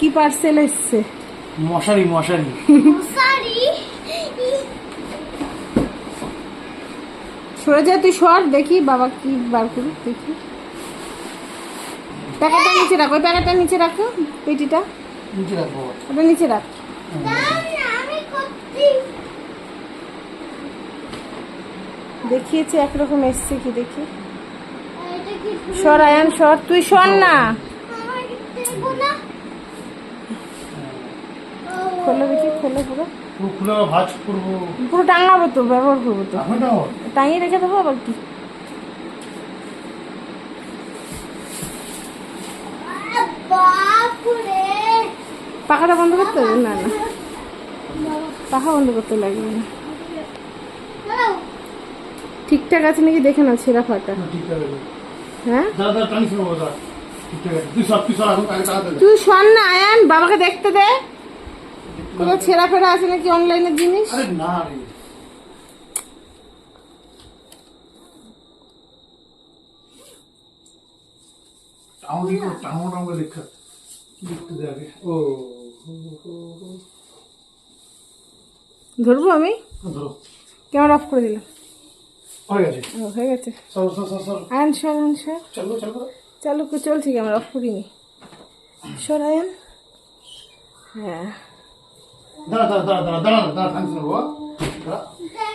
কি পার্সেল এসছে? মশারি মশারি। মশারি? সরে যা তুই সর দেখি বাবা কি বার করুক দেখি। প্যাকেটটা নিচে রাখো ওই প্যাকেটটা নিচে রাখো পেটিটা। নিচে রাখব ওটা নিচে রাখ। দাও না আমি করছি। দেখিয়েছে একরকম এসছে কি দেখি। সর আয়ান সর। তুই সর না আমার দেবো না খোলো দেখি খোলো পুরো। পুরো খুলে ভাজ করব। পুরো টাঙাবো তো ব্যবহার করব তো। টাঙিয়ে রেখে দেবো আবার কি? পাখাটা বন্ধ করতে হবে? না না। পাখা বন্ধ করতে লাগবে না। ঠিকঠাক আছে নাকি? দেখে না ছেঁড়া ফাটা হ্যাঁ? তুই শোন না আয়ান। বাবাকে দেখতে দে। কোনো ছেঁড়া ফেরা আছে নাকি অনলাইনের জিনিস? না রে। টাউন কি টাউন টাউন দেখা দেখতে যাবে ও। ধরবো আমি? ধরো। ক্যামেরা অফ করে দিলাম। হয়ে গেছে। হয়ে গেছে। সর সর সর সর। আয়ান সর আয়ান সর। চলো চলো চলছে ক্যামেরা অফ করিনি। সর আয়ান। হ্যাঁ।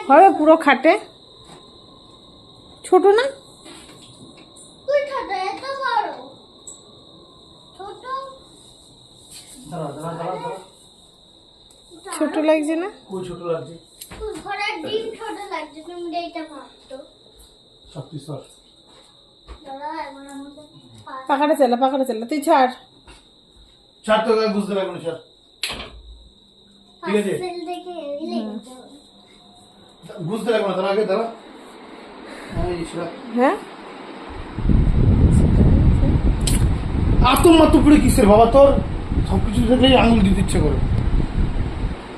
হবে পুরো খাটে। ছোট না? তুই ছোট এত বড়। ছোট। দাঁড়া দাঁড়া দাঁড়া দাঁড়া। ছোট লাগছে না? ছোট লাগছে। ডিম ছোট লাগছে তুমি এইটা ভাবতো সব সর। দাদা এবার আমাকে পা- পাখাটা চালা পাখাটা চালা তুই ছাড়। ছাড় তো বুঝতে পারব না স্যার ঠিক আছে। বুঝতে লাগবে না তার আগে দাঁড়া। হ্যাঁ? আতম মাত্র করে কিসের বাবা তোর? সবকিছু দেখলেই আঙুল দিতে ইচ্ছে করে।